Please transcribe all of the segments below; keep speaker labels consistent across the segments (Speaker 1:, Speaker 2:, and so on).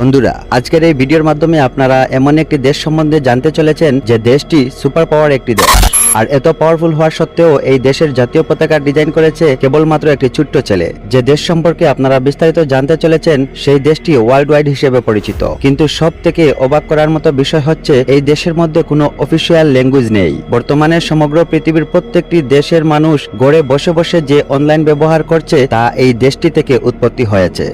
Speaker 1: বন্ধুরা, আজকের এই ভিডিওর মাধ্যমে আপনারা এমন একটি দেশ সম্বন্ধে জানতে চলেছেন যে দেশটি সুপার পাওয়ার একটি দেশ। আর এত পাওয়ারফুল হওয়ার সত্ত্বেও এই দেশের জাতীয় পতাকা ডিজাইন করেছে কেবলমাত্র একটি ছোট্ট ছেলে। যে দেশ সম্পর্কে আপনারা বিস্তারিত জানতে চলেছেন, সেই দেশটি ওয়ার্ল্ড ওয়াইড হিসেবে পরিচিত। কিন্তু সব থেকে অবাক করার মতো বিষয় হচ্ছে, এই দেশের মধ্যে কোনো অফিসিয়াল ল্যাঙ্গুয়েজ নেই। বর্তমানে সমগ্র পৃথিবীর প্রত্যেকটি দেশের মানুষ গড়ে বসে বসে যে অনলাইন ব্যবহার করছে, তা এই দেশটি থেকে উৎপত্তি হয়েছে।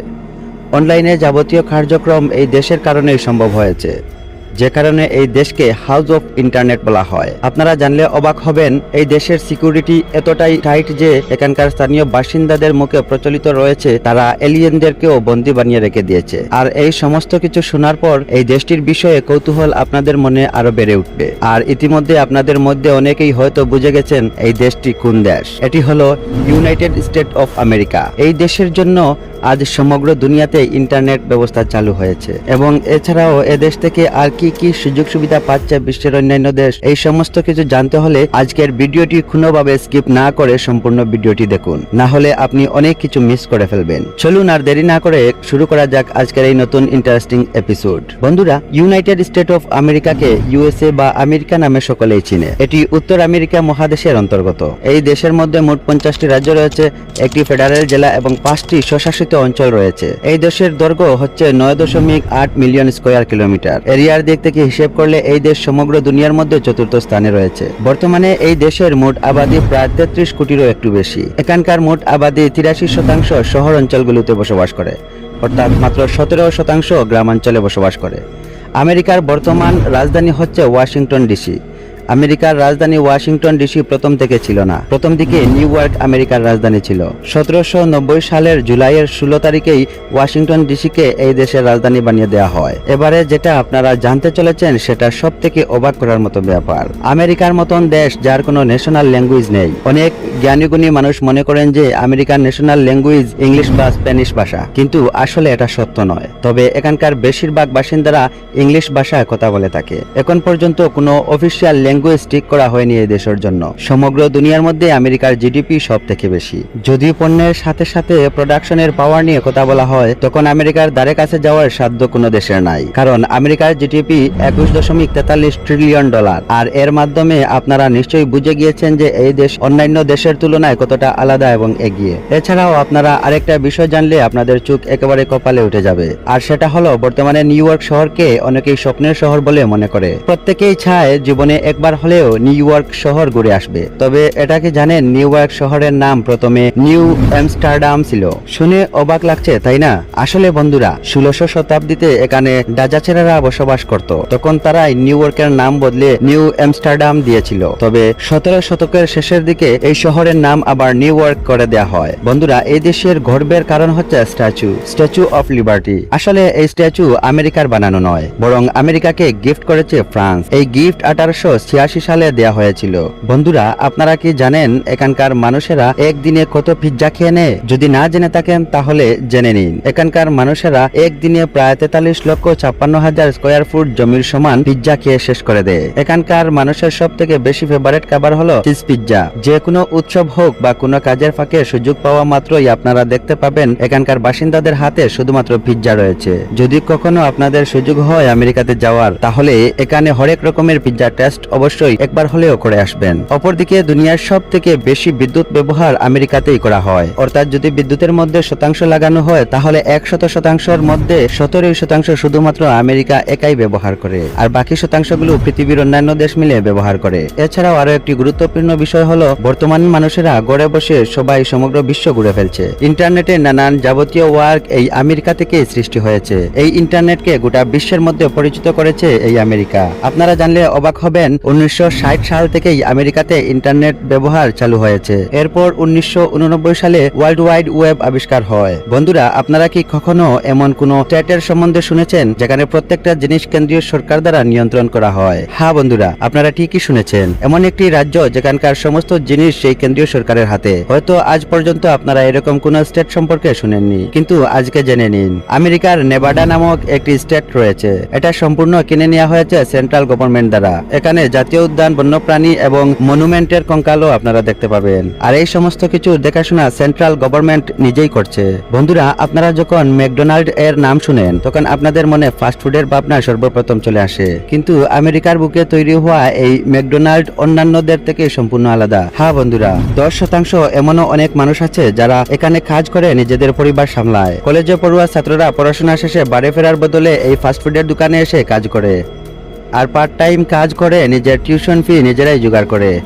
Speaker 1: অনলাইনে যাবতীয় কার্যক্রম এই দেশের কারণেই সম্ভব হয়েছে। যে কারণে এই দেশকে হাউস অফ ইন্টারনেট বলা হয়। আপনারা জানলে অবাক হবেন, এই দেশের সিকিউরিটি এতটাই টাইট যে এখানকার স্থানীয় বাসিন্দাদের মুখে প্রচলিত রয়েছে, তারা এলিয়েনদেরকেও বন্দি বানিয়ে রেখে দিয়েছে। আর এই সমস্ত কিছু শোনার পর এই দেশটির বিষয়ে কৌতূহল আপনাদের মনে আরও বেড়ে উঠবে। আর ইতিমধ্যে আপনাদের মধ্যে অনেকেই হয়তো বুঝে গেছেন, এই দেশটি কোন দেশ? এটি হলো ইউনাইটেড স্টেট অফ আমেরিকা। এই দেশের জন্য আজ সমগ্র দুনিয়াতে ইন্টারনেট ব্যবস্থা চালু হয়েছে। এবং এছাড়াও এদেশ থেকে আর কি কি সুযোগ সুবিধা পাচ্ছে বিশ্বের অন্যান্য দেশ, এই সমস্ত কিছু জানতে হলে আজকের ভিডিওটি কোনোভাবে স্কিপ না করে সম্পূর্ণ ভিডিওটি দেখুন। না হলে আপনি অনেক কিছু মিস করে ফেলবেন। চলুন আর দেরি না করে শুরু করা যাক আজকের এই নতুন ইন্টারেস্টিং এপিসোড বন্ধুরা ইউনাইটেড স্টেট অফ আমেরিকাকে ইউএসএ বা আমেরিকা নামে সকলেই চিনে। এটি উত্তর আমেরিকা মহাদেশের অন্তর্গত। এই দেশের মধ্যে মোট পঞ্চাশটি রাজ্য রয়েছে, একটি ফেডারেল জেলা এবং পাঁচটি স্বশাসিত অঞ্চল রয়েছে। এই দেশের দৈর্ঘ্য হচ্ছে নয় দশমিক আট মিলিয়ন স্কোয়ার কিলোমিটার। এরিয়ার দিক থেকে হিসেব করলে এই দেশ সমগ্র দুনিয়ার মধ্যে চতুর্থ স্থানে রয়েছে। বর্তমানে এই দেশের মোট আবাদি প্রায় তেত্রিশ কোটিরও একটু বেশি। এখানকার মোট আবাদি তিরাশি শতাংশ শহর অঞ্চলগুলোতে বসবাস করে, অর্থাৎ মাত্র সতেরো শতাংশ গ্রামাঞ্চলে বসবাস করে। আমেরিকার বর্তমান রাজধানী হচ্ছে ওয়াশিংটন ডিসি। আমেরিকার রাজধানী ওয়াশিংটন ডিসি প্রথম থেকে ছিল না। প্রথম দিকে নিউ ইয়র্ক আমেরিকার রাজধানী ছিল। সতেরোশো নব্বই সালের জুলাইয়ের ষোলো তারিখেই ওয়াশিংটন ডিসিকে এই দেশের রাজধানী বানিয়ে দেওয়া হয়। এবারে যেটা আপনারা জানতে চলেছেন, সেটা সব থেকে অবাক করার মতো ব্যাপার। আমেরিকার মতন দেশ যার কোনো ন্যাশনাল ল্যাঙ্গুয়েজ নেই। অনেক জ্ঞানীগুণী মানুষ মনে করেন যে আমেরিকার ন্যাশনাল ল্যাঙ্গুয়েজ ইংলিশ বা স্প্যানিশ ভাষা। কিন্তু আসলে এটা সত্য নয়। তবে এখানকার বেশিরভাগ বাসিন্দারা ইংলিশ ভাষায় কথা বলে থাকে। এখন পর্যন্ত কোনো অফিসিয়াল ল্যাঙ্গুয়েজ ঠিক করা হয়নি এই দেশের জন্য। সমগ্র দুনিয়ার মধ্যে আমেরিকার জিডিপি সব থেকে বেশি। যদিও পণ্যের সাথে সাথে প্রোডাকশনের পাওয়ার নিয়ে কথা বলা হয়, তখন আমেরিকার দ্বারে কাছে যাওয়ার সাধ্য কোনো দেশের নাই। কারণ আমেরিকার জিডিপি একুশ দশমিক তেতাল্লিশ ট্রিলিয়ন ডলার আর এর মাধ্যমে আপনারা নিশ্চয়ই বুঝে গিয়েছেন যে এই দেশ অন্যান্য দেশের তুলনায় কতটা আলাদা এবং এগিয়ে। এছাড়াও আপনারা আরেকটা বিষয় জানলে আপনাদের চোখ একেবারে কপালে উঠে যাবে। আর সেটা হলো, বর্তমানে নিউ ইয়র্ক শহরকে অনেকেই স্বপ্নের শহর বলে মনে করে। প্রত্যেকেই চায় জীবনে একবার হলেও নিউ ইয়র্ক শহর ঘুরে আসবে। তবে এটা কি জানেন, নিউ ইয়র্ক শহরের নাম প্রথমে নিউ আমস্টারডাম ছিল। শুনে অবাক লাগছে, তাই না? আসলে বন্ধুরা, ষোলোশো শতাব্দীতে এখানে ডাজাচেরারা বসবাস করত। তখন তারাই নিউ ইয়র্কের নাম বদলে নিউ আমস্টারডাম দিয়েছিল। তবে সতেরো শতকের শেষের দিকে এই শহরের নাম আবার নিউ ইয়র্ক করে দেওয়া হয়। বন্ধুরা, এই দেশের গর্বের কারণ হচ্ছে স্ট্যাচু স্ট্যাচু অফ লিবার্টি। আসলে এই স্ট্যাচু আমেরিকার বানানো নয়, বরং আমেরিকাকে গিফট করেছে ফ্রান্স। এই গিফট আঠারোশো ছিয়াশি সালে দেয়া হয়েছিল। বন্ধুরা, আপনারা কি জানেন, এখানকার মানুষেরা একদিনে কত পিৎজা খেয়ে নেয়? যদি না জেনে থাকেন, তাহলে জেনে নিন। এখানকার মানুষেরা একদিনে প্রায় তেতাল্লিশ লক্ষ ছাপ্পান্ন হাজার স্কোয়ার ফুট জমির সমান পিৎজা খেয়ে শেষ করে দেয়। এখানকার মানুষের সব থেকে বেশি ফেভারেট খাবার হলো চিজ পিৎজা। যে কোনো উৎসব হোক বা কোনো কাজের ফাঁকে সুযোগ পাওয়া মাত্রই আপনারা দেখতে পাবেন এখানকার বাসিন্দাদের হাতে শুধুমাত্র পিৎজা রয়েছে। যদি কখনো আপনাদের সুযোগ হয় আমেরিকাতে যাওয়ার, তাহলে এখানে হরেক রকমের পিৎজা টেস্ট অবশ্যই একবার হলেও করে আসবেন। অপরদিকে দুনিয়ার সব থেকে বেশি বিদ্যুৎ ব্যবহার আমেরিকাতেই করা হয়। অর্থাৎ যদি বিদ্যুতের মধ্যে শতাংশ লাগানো হয়, তাহলে একশত শতাংশের মধ্যে সতেরোই শতাংশ শুধুমাত্র আমেরিকা একাই ব্যবহার করে, আর বাকি শতাংশগুলো পৃথিবীর অন্যান্য দেশ মিলে ব্যবহার করে। এছাড়াও আরও একটি গুরুত্বপূর্ণ বিষয় হলো, বর্তমান মানুষেরা গড়ে বসে সবাই সমগ্র বিশ্ব ঘুরে ফেলছে। ইন্টারনেটে নানান যাবতীয় ওয়ার্ক এই আমেরিকা থেকে সৃষ্টি হয়েছে। এই ইন্টারনেটকে গোটা বিশ্বের মধ্যে পরিচিত করেছে এই আমেরিকা। আপনারা জানলে অবাক হবেন, উনিশশো সাল থেকেই আমেরিকাতে ইন্টারনেট ব্যবহার চালু হয়েছে। এরপর উনিশশো সালে ওয়ার্ল্ড ওয়াইড ওয়েব আবিষ্কার হয়। বন্ধুরা, আপনারা কি কখনো এমন কোন স্টেটের সম্বন্ধে শুনেছেন, যেখানে প্রত্যেকটা জিনিস কেন্দ্রীয় সরকার দ্বারা নিয়ন্ত্রণ করা হয়? হ্যাঁ বন্ধুরা, আপনারা ঠিকই শুনেছেন। এমন একটি রাজ্য যেখানকার সমস্ত জিনিস সেই কেন্দ্রীয় সরকারের হাতে। হয়তো আজ পর্যন্ত আপনারা এরকম কোন স্টেট সম্পর্কে শুনেননি। কিন্তু আজকে জেনে নিন, আমেরিকার নেভাডা নামক একটি স্টেট রয়েছে। এটা সম্পূর্ণ কিনে নেওয়া হয়েছে সেন্ট্রাল গভর্নমেন্ট দ্বারা। এখানে জাতীয় উদ্যান, বন্যপ্রাণী এবং মনুমেন্টের কঙ্কালও আপনারা দেখতে পাবেন। আর এই সমস্ত কিছু দেখাশোনা সেন্ট্রাল গভর্নমেন্ট নিজেই করছে। বন্ধুরা, আপনারা যখন ম্যাকডোনাল্ড এর নাম শুনেন, তখন আপনাদের মনে ফাস্টফুডের ভাবনা সর্বপ্রথম চলে আসে। কিন্তু আমেরিকার বুকে তৈরি হওয়া এই ম্যাকডোনাল্ড অন্যান্যদের থেকে সম্পূর্ণ আলাদা। হ্যাঁ বন্ধুরা দশ শতাংশ এমনও অনেক মানুষ আছে যারা এখানে কাজ করে নিজেদের পরিবার সামলায়। কলেজে পড়ুয়া ছাত্ররা পড়াশোনা শেষে বাড়ি ফেরার বদলে এই ফাস্টফুডের দোকানে এসে কাজ করে। আর পার্ট টাইম কাজ করে, নিজের টিউশন ফি নিজেরাই জোগাড় করে।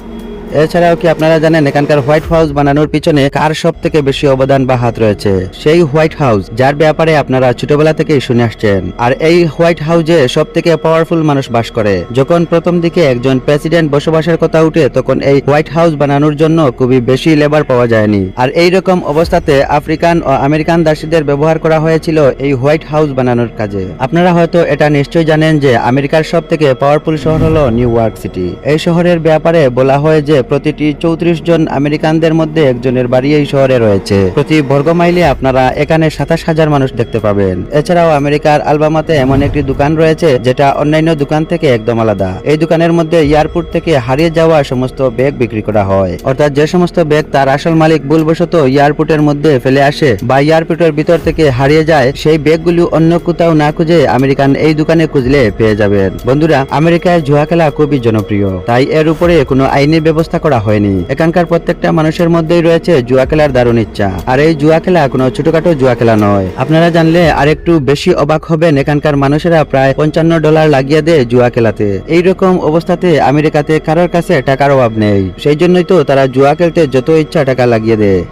Speaker 1: এছাড়াও কি আপনারা জানেন এখানকার হোয়াইট হাউস বানানোর পিছনে কার সব থেকে বেশি অবদান বা হাত রয়েছে? সেই হোয়াইট হাউস, যার ব্যাপারে আপনারা ছোটবেলা থেকেই শুনে আসছেন। আর এই হোয়াইট হাউসে সব থেকে পাওয়ারফুল মানুষ বাস করে। যখন প্রথম দিকে একজন প্রেসিডেন্ট বসবাসের কথা উঠে, তখন এই হোয়াইট হাউস বানানোর জন্য খুবই বেশি লেবার পাওয়া যায়নি। আর এই রকম অবস্থাতে আফ্রিকান ও আমেরিকান দাসীদের ব্যবহার করা হয়েছিল এই হোয়াইট হাউস বানানোর কাজে। আপনারা হয়তো এটা নিশ্চয়ই জানেন যে আমেরিকার সব থেকে পাওয়ারফুল শহর হলো নিউ ইয়র্ক সিটি। এই শহরের ব্যাপারে বলা হয় যে প্রতিটি চৌত্রিশ জন আমেরিকানদের মধ্যে একজনের বাড়ি এই শহরে রয়েছে। প্রতি বর্গ মাইলে আপনারা এখানে সাতাশ হাজার মানুষ দেখতে পাবেন। এছাড়াও আমেরিকার আলবামাতে এমন একটি দোকান রয়েছে, যেটা অন্যান্য দোকান থেকে একদম আলাদা। এই দোকানের মধ্যে এয়ারপোর্ট থেকে হারিয়ে যাওয়া সমস্ত ব্যাগ বিক্রি করা হয়। অর্থাৎ যে সমস্ত ব্যাগ তার আসল মালিক ভুলবশত এয়ারপোর্টের মধ্যে ফেলে আসে বা এয়ারপোর্টের ভিতর থেকে হারিয়ে যায়, সেই ব্যাগগুলি অন্য কোথাও না খুঁজে আমেরিকান এই দোকানে খুঁজলে পেয়ে যাবেন। বন্ধুরা, আমেরিকায় জুয়া খেলা খুবই জনপ্রিয়, তাই এর উপরে কোনো আইনি ব্যবস্থা করা হয়নি। এখানকার প্রত্যেকটা মানুষের মধ্যেই রয়েছে জুয়া খেলার দারুণ ইচ্ছা। আর এই জুয়া খেলা কোনো ছোটখাটো জুয়া খেলা নয়। আপনারা জানলে আর একটু বেশি অবাক হবেন এখানকার মানুষেরা প্রায় পঞ্চান্ন ডলার লাগিয়ে দেয় জুয়া খেলাতে। এইরকম অবস্থাতে আমেরিকাতে কারোর কাছে টাকার অভাব নেই। সেই জন্যই তো তারা জুয়া খেলতে যত ইচ্ছা টাকা লাগিয়ে দেয়।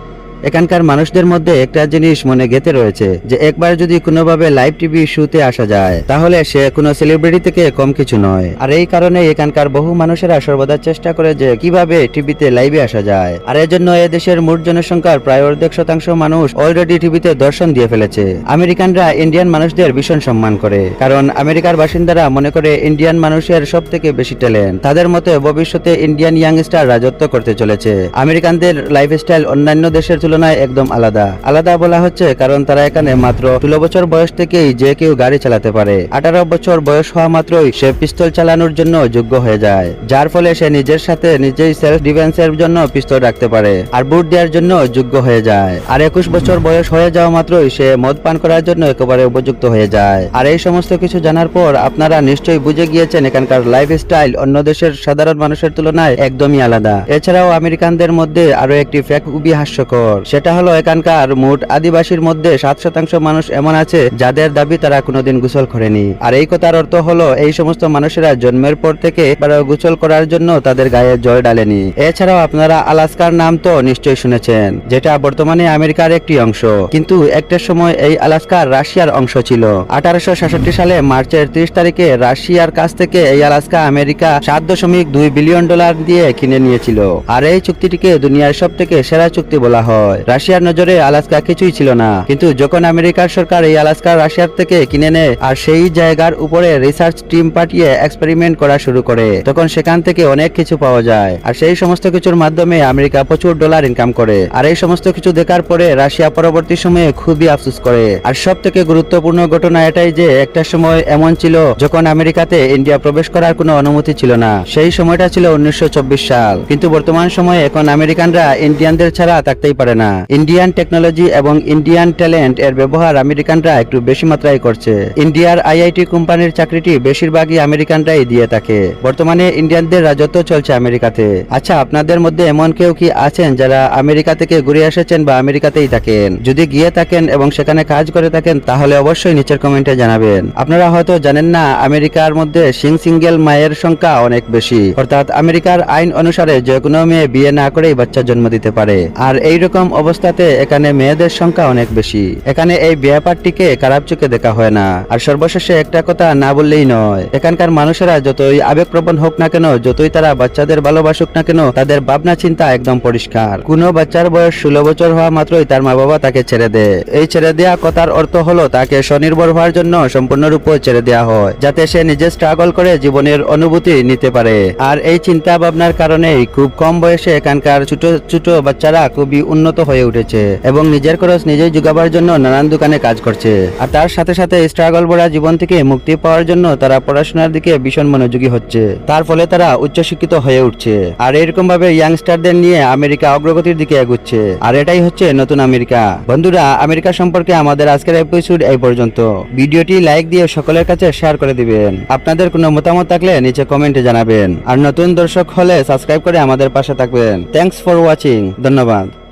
Speaker 1: এখানকার মানুষদের মধ্যে একটা জিনিস মনে গেতে রয়েছে যে একবার যদি কোনোভাবে লাইভ টিভি শুতে আসা যায়, তাহলে সে কোনো সেলিব্রিটি থেকে কম কিছু নয়। আর এই কারণে এখানকার বহু মানুষেরা সর্বদা চেষ্টা করে যে কীভাবে টিভিতে লাইভে আসা যায়। আর এর জন্য দেশের মোট জনসংখ্যার প্রায় অর্ধেক শতাংশ মানুষ অলরেডি টিভিতে দর্শন দিয়ে ফেলেছে। আমেরিকানরা ইন্ডিয়ান মানুষদের ভীষণ সম্মান করে, কারণ আমেরিকার বাসিন্দারা মনে করে ইন্ডিয়ান মানুষের সব থেকে বেশি ট্যালেন্ট তাদের মতে ভবিষ্যতে ইন্ডিয়ান ইয়াংস্টার রাজত্ব করতে চলেছে। আমেরিকানদের লাইফস্টাইল অন্যান্য দেশের তুলনায় একদম আলাদা। আলাদা বলা হচ্ছে কারণ তারা এখানে মাত্র ষোলো বছর বয়স থেকেই যে কেউ গাড়ি চালাতে পারে। আঠারো বছর বয়স হওয়া মাত্রই সে পিস্তল চালানোর জন্য যোগ্য হয়ে যায়, যার ফলে সে নিজের সাথে নিজেই সেলফ ডিফেন্সের জন্য পিস্তল রাখতে পারে আর বুট দেওয়ার জন্য যোগ্য হয়ে যায়। আর একুশ বছর বয়স হয়ে যাওয়া মাত্রই সে মদ পান করার জন্য একেবারে উপযুক্ত হয়ে যায়। আর এই সমস্ত কিছু জানার পর আপনারা নিশ্চয়ই বুঝে গিয়েছেন এখানকার লাইফ স্টাইল অন্য দেশের সাধারণ মানুষের তুলনায় একদমই আলাদা। এছাড়াও আমেরিকানদের মধ্যে আরও একটি ফ্যাক খুবই হাস্যকর। সেটা হলো এখানকার মোট আদিবাসীর মধ্যে সাত শতাংশ মানুষ এমন আছে যাদের দাবি তারা কোনোদিন গোসল করেনি। আর এই কথার অর্থ হলো এই সমস্ত মানুষেরা জন্মের পর থেকে গোসল করার জন্য তাদের গায়ে জল ডালেনি এছাড়াও আপনারা আলাস্কার নাম তো নিশ্চয়ই শুনেছেন, যেটা বর্তমানে আমেরিকার একটি অংশ। কিন্তু একটা সময় এই আলাস্কা রাশিয়ার অংশ ছিল। আঠারোশো সাতষট্টি সালে মার্চের ত্রিশ তারিখে রাশিয়ার কাছ থেকে এই আলাস্কা আমেরিকা সাত দশমিক দুই বিলিয়ন ডলার দিয়ে কিনে নিয়েছিল। আর এই চুক্তিটিকে দুনিয়ার সব থেকে সেরা চুক্তি বলা হয়। রাশিয়ার নজরে আলাস্কা কিছুই ছিল না। কিন্তু যখন আমেরিকার সরকার এই আলাস্কা রাশিয়ার থেকে কিনে নেয় আর সেই জায়গার উপরে রিসার্চ টিম পাঠিয়ে এক্সপেরিমেন্ট করা শুরু করে, তখন সেখান থেকে অনেক কিছু পাওয়া যায়। আর সেই সমস্ত কিছুর মাধ্যমে আমেরিকা প্রচুর ডলার ইনকাম করে। আর এই সমস্ত কিছু দেখার পরে রাশিয়া পরবর্তী সময়ে খুবই আফসোস করে। আর সব থেকে গুরুত্বপূর্ণ ঘটনা এটাই যে, একটা সময় এমন ছিল যখন আমেরিকাতে ইন্ডিয়া প্রবেশ করার কোনো অনুমতি ছিল না। সেই সময়টা ছিল উনিশশো চব্বিশ সাল। কিন্তু বর্তমান সময়ে এখন আমেরিকানরা ইন্ডিয়ানদের ছাড়া থাকতেই পারে না। ইন্ডিয়ান টেকনোলজি এবং ইন্ডিয়ান ট্যালেন্ট এর ব্যবহার আমেরিকানরা একটু বেশি মাত্রায় করছে। ইন্ডিয়ার আইআইটি কোম্পানির চাকরিটি বেশিরভাগই আমেরিকানরাই দিয়ে থাকে। বর্তমানে ইন্ডিয়ানদের রাজত্ব চলছে আমেরিকাতে। আচ্ছা আপনাদের মধ্যে এমন কেউ কি আছেন যারা আমেরিকা থেকে ঘুরে এসেছেন বা আমেরিকাতেই থাকেন? যদি গিয়ে থাকেন এবং সেখানে কাজ করে থাকেন, তাহলে অবশ্যই নিচের কমেন্টে জানাবেন। আপনারা হয়তো জানেন না, আমেরিকার মধ্যে সিং সিঙ্গেল মায়ের সংখ্যা অনেক বেশি। অর্থাৎ আমেরিকার আইন অনুসারে যে কোনো মেয়ে বিয়ে না করেই বাচ্চা জন্ম দিতে পারে। আর এই কম অবস্থাতে এখানে মেয়েদের সংখ্যা অনেক বেশি। এখানে এই ব্যাপারটিকে খারাপ চোখে দেখা হয় না। আর সর্বশেষে একটা কথা না বললেই নয়, এখানকার মানুষেরা যতই আবেগপ্রবণ হোক না কেন, যতই তারা বাচ্চাদের ভালোবাসুক না কেন, তাদের ভাবনা চিন্তা একদম পরিষ্কার। কোনো বাচ্চার বয়স ষোলো বছর হওয়া মাত্রই তার মা বাবা তাকে ছেড়ে দেয়। এই ছেড়ে দেওয়া কথার অর্থ হলো তাকে স্বনির্ভর হওয়ার জন্য সম্পূর্ণরূপে ছেড়ে দেওয়া হয়, যাতে সে নিজে স্ট্রাগল করে জীবনের অনুভূতি নিতে পারে। আর এই চিন্তা ভাবনার কারণেই খুব কম বয়সে এখানকার ছোট ছোট বাচ্চারা খুবই উন্নত হয়ে উঠেছে এবং নিজের খরচ নিজেই যোগাবার জন্য নানান দোকানে কাজ করছে। আর তার সাথে সাথে স্ট্রাগল ভরা জীবন থেকে মুক্তি পাওয়ার জন্য তারা পড়াশোনার দিকে ভীষণ মনোযোগী হচ্ছে। তার ফলে তারা উচ্চশিক্ষিত হয়ে উঠছে। আর এরকম ভাবে ইয়াংস্টারদের নিয়ে আমেরিকা অগ্রগতির দিকে এগুচ্ছে। আর এটাই হচ্ছে নতুন আমেরিকা। বন্ধুরা, আমেরিকা সম্পর্কে আমাদের আজকের এপিসোড এই পর্যন্ত। ভিডিওটি লাইক দিয়ে সকলের কাছে শেয়ার করে দিবেন। আপনাদের কোনো মতামত থাকলে নিচে কমেন্টে জানাবেন। আর নতুন দর্শক হলে সাবস্ক্রাইব করে আমাদের পাশে থাকবেন। থ্যাংকস ফর ওয়াচিং ধন্যবাদ।